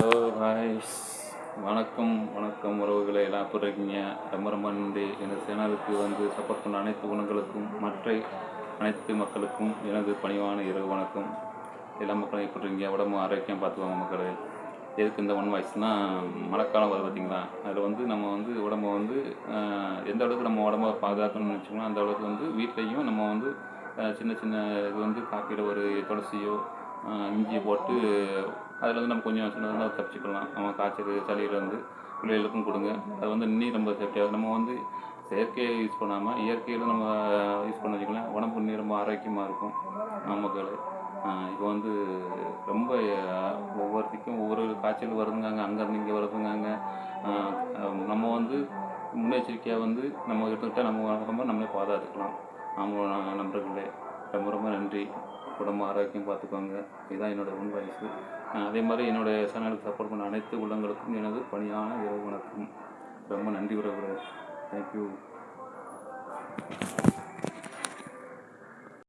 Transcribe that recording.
Hello ஹாய்ஸ் வணக்கம் வணக்கம் உறவுகளை. எல்லாம் எப்படி இருக்கீங்க? ரொம்ப ரொம்ப நன்றி. எனது சேனலுக்கு வந்து சப்போர்ட் பண்ண அனைத்து குணங்களுக்கும் மற்ற அனைத்து மக்களுக்கும் எனது பணிவான இரவு வணக்கம். எல்லா மக்களும் எப்படி இருக்கீங்க? உடம்பு ஆரோக்கியம் பார்த்துக்கோங்க மக்களே. எதுக்கு இந்த ஒன் வாய்ஸ்னால் மழைக்காலம் வருது பார்த்தீங்களா? அதில் வந்து நம்ம வந்து உடம்ப வந்து எந்த அளவுக்கு நம்ம உடம்ப பாதுகாக்கணும்னு வச்சுக்கோங்களேன் அந்த அளவுக்கு வந்து வீட்லேயும் நம்ம வந்து சின்ன சின்ன இது வந்து காப்பியில் ஒரு துளசியோ இஞ்சி போட்டு அதில் வந்து நம்ம கொஞ்சம் சின்னதாக தப்பிச்சுக்கலாம். நம்ம காய்ச்சல் வந்து பிள்ளைகளுக்கும் கொடுங்க. அது வந்து இன்னும் ரொம்ப சேஃப்டியாக நம்ம வந்து செயற்கையை யூஸ் பண்ணாமல் இயற்கையில் நம்ம யூஸ் பண்ண வச்சுக்கலாம் உடம்பு நீர் ரொம்ப ஆரோக்கியமாக இருக்கும். நமக்கு இப்போ வந்து ரொம்ப ஒவ்வொருத்திக்கும் ஒவ்வொரு காய்ச்சல் வருதுங்காங்க அங்கேருந்து இங்கே வருதுங்காங்க. நம்ம வந்து முன்னெச்சரிக்கையாக வந்து நம்ம எடுத்துக்கிட்டால் நம்ம உடம்ப நம்மளே பாதுகாத்துக்கலாம். நம்ம நம்பர்களே ரொம்ப ரொம்ப நன்றி. உடம்பு ஆரோக்கியம் பார்த்துக்கோங்க. இதுதான் என்னோட உன் வயசு. அதே மாதிரி என்னுடைய சேனலுக்கு சப்போர்ட் பண்ண அனைத்து உள்ளங்களுக்கும் எனது பணியான இரவு வணக்கம் ரொம்ப நன்றி உறவுகளே. தேங்க்யூ